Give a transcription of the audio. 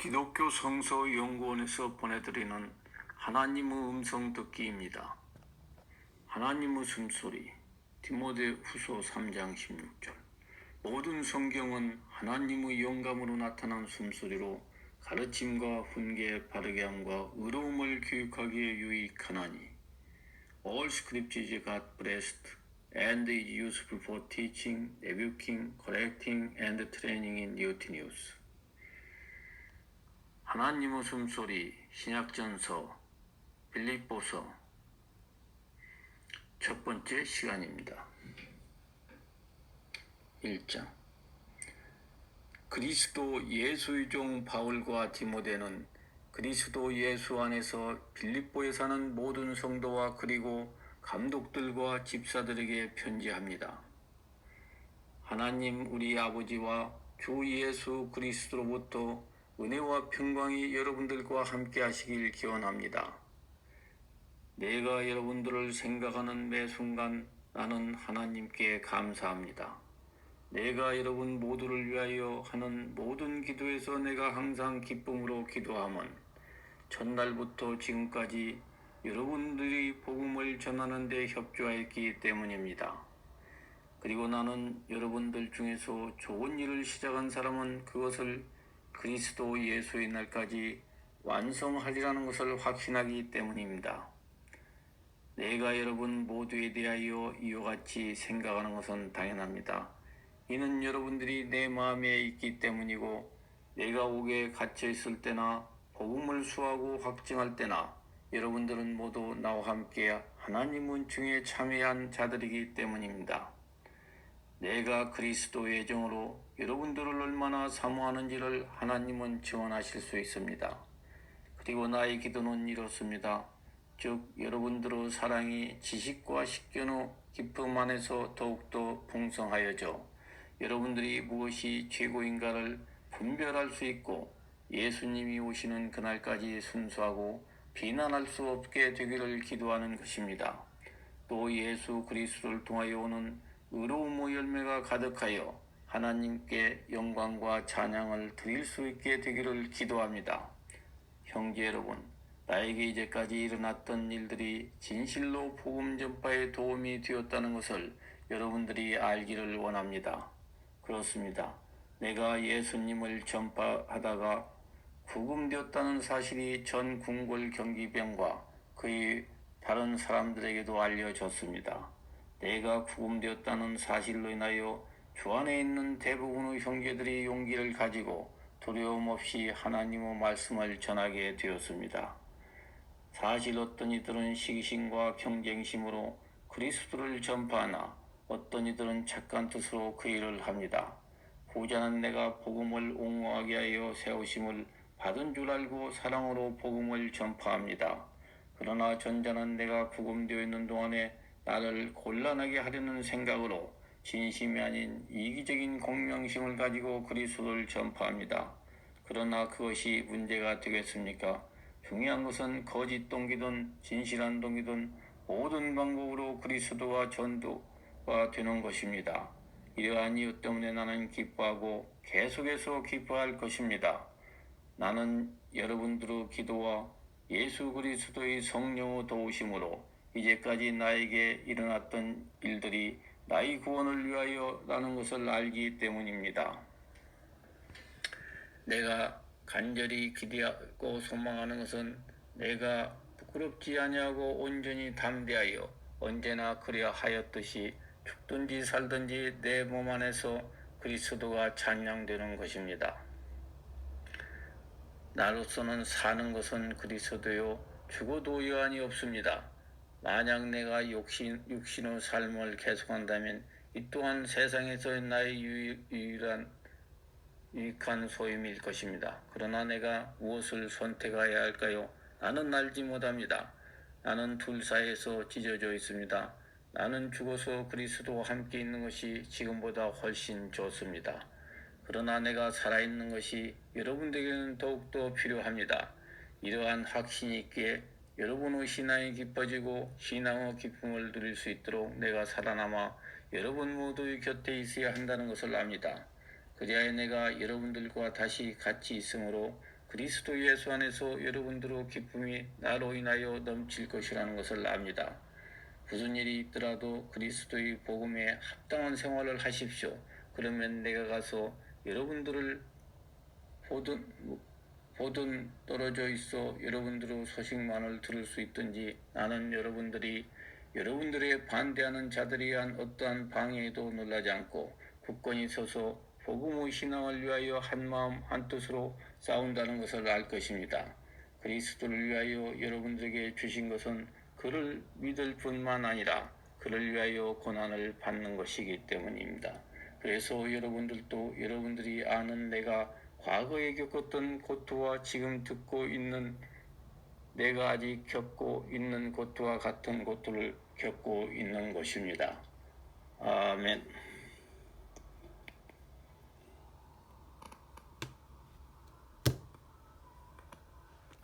기독교 성서 연구원에서 보내드리는 하나님의 음성 듣기입니다. 하나님의 숨소리 디모데 후서 3장 16절. 모든 성경은 하나님의 영감으로 나타난 숨소리로 가르침과 훈계 바르게 함과 의로움을 교육하기에 유익하나니. All scripture is God blessed and is useful for teaching, rebuking, correcting and training in duty 하나님의 숨소리 신약전서 빌립보서 첫 번째 시간입니다. 1장 그리스도 예수의 종 바울과 디모데는 그리스도 예수 안에서 빌립보에 사는 모든 성도와 그리고 감독들과 집사들에게 편지합니다. 하나님 우리 아버지와 주 예수 그리스도로부터 은혜와 평강이 여러분들과 함께 하시길 기원합니다. 내가 여러분들을 생각하는 매 순간 나는 하나님께 감사합니다. 내가 여러분 모두를 위하여 하는 모든 기도에서 내가 항상 기쁨으로 기도함은 첫날부터 지금까지 여러분들이 복음을 전하는 데 협조하였기 때문입니다. 그리고 나는 여러분들 중에서 좋은 일을 시작한 사람은 그것을 그리스도 예수의 날까지 완성하리라는 것을 확신하기 때문입니다. 내가 여러분 모두에 대하여 이와 같이 생각하는 것은 당연합니다. 이는 여러분들이 내 마음에 있기 때문이고 내가 옥에 갇혀 있을 때나 복음을 수하고 확증할 때나 여러분들은 모두 나와 함께 하나님 은 중에 참여한 자들이기 때문입니다. 내가 그리스도의 정으로 여러분들을 얼마나 사모하는지를 하나님은 증언하실 수 있습니다. 그리고 나의 기도는 이렇습니다. 즉 여러분들의 사랑이 지식과 식견의 기쁨 안에서 더욱더 풍성하여져 여러분들이 무엇이 최고인가를 분별할 수 있고 예수님이 오시는 그날까지 순수하고 비난할 수 없게 되기를 기도하는 것입니다. 또 예수 그리스도를 통하여 오는 의로움의 열매가 가득하여 하나님께 영광과 찬양을 드릴 수 있게 되기를 기도합니다. 형제 여러분, 나에게 이제까지 일어났던 일들이 진실로 복음 전파에 도움이 되었다는 것을 여러분들이 알기를 원합니다. 그렇습니다. 내가 예수님을 전파하다가 구금되었다는 사실이 전 궁궐 경기병과 그의 다른 사람들에게도 알려졌습니다. 내가 구금되었다는 사실로 인하여 주 안에 있는 대부분의 형제들이 용기를 가지고 두려움 없이 하나님의 말씀을 전하게 되었습니다. 사실 어떤 이들은 시기심과 경쟁심으로 그리스도를 전파하나 어떤 이들은 착한 뜻으로 그 일을 합니다. 후자는 내가 복음을 옹호하게 하여 세우심을 받은 줄 알고 사랑으로 복음을 전파합니다. 그러나 전자는 내가 구금되어 있는 동안에 나를 곤란하게 하려는 생각으로 진심이 아닌 이기적인 공명심을 가지고 그리스도를 전파합니다. 그러나 그것이 문제가 되겠습니까? 중요한 것은 거짓 동기든 진실한 동기든 모든 방법으로 그리스도와 전도가 되는 것입니다. 이러한 이유 때문에 나는 기뻐하고 계속해서 기뻐할 것입니다. 나는 여러분들의 기도와 예수 그리스도의 성령의 도우심으로 이제까지 나에게 일어났던 일들이 나의 구원을 위하여라는 것을 알기 때문입니다. 내가 간절히 기대하고 소망하는 것은 내가 부끄럽지 아니하고 온전히 담대하여 언제나 그리하 하였듯이 죽든지 살든지 내 몸 안에서 그리스도가 찬양되는 것입니다. 나로서는 사는 것은 그리스도요 죽어도 여한이 없습니다. 만약 내가 육신, 육신의 삶을 계속한다면 이 또한 세상에서 나의 유일, 유일한 유익한 소임일 것입니다. 그러나 내가 무엇을 선택해야 할까요? 나는 알지 못합니다. 나는 둘 사이에서 찢어져 있습니다. 나는 죽어서 그리스도와 함께 있는 것이 지금보다 훨씬 좋습니다. 그러나 내가 살아있는 것이 여러분들에게는 더욱더 필요합니다. 이러한 확신이 있기에 여러분의 신앙이 깊어지고 신앙의 기쁨을 누릴 수 있도록 내가 살아남아 여러분 모두의 곁에 있어야 한다는 것을 압니다. 그리하여 내가 여러분들과 다시 같이 있으므로 그리스도 예수 안에서 여러분들의 기쁨이 나로 인하여 넘칠 것이라는 것을 압니다. 무슨 일이 있더라도 그리스도의 복음에 합당한 생활을 하십시오. 그러면 내가 가서 여러분들을 보든 보든 떨어져 있어 여러분들의 소식만을 들을 수 있든지 나는 여러분들이 여러분들의 반대하는 자들에 의한 어떠한 방해에도 놀라지 않고 굳건히 서서 복음의 신앙을 위하여 한 마음 한 뜻으로 싸운다는 것을 알 것입니다. 그리스도를 위하여 여러분들에게 주신 것은 그를 믿을 뿐만 아니라 그를 위하여 고난을 받는 것이기 때문입니다. 그래서 여러분들도 여러분들이 아는 내가 과거에 겪었던 고통과 지금 듣고 있는 내가 아직 겪고 있는 고통과 같은 고통을 겪고 있는 것입니다. 아멘.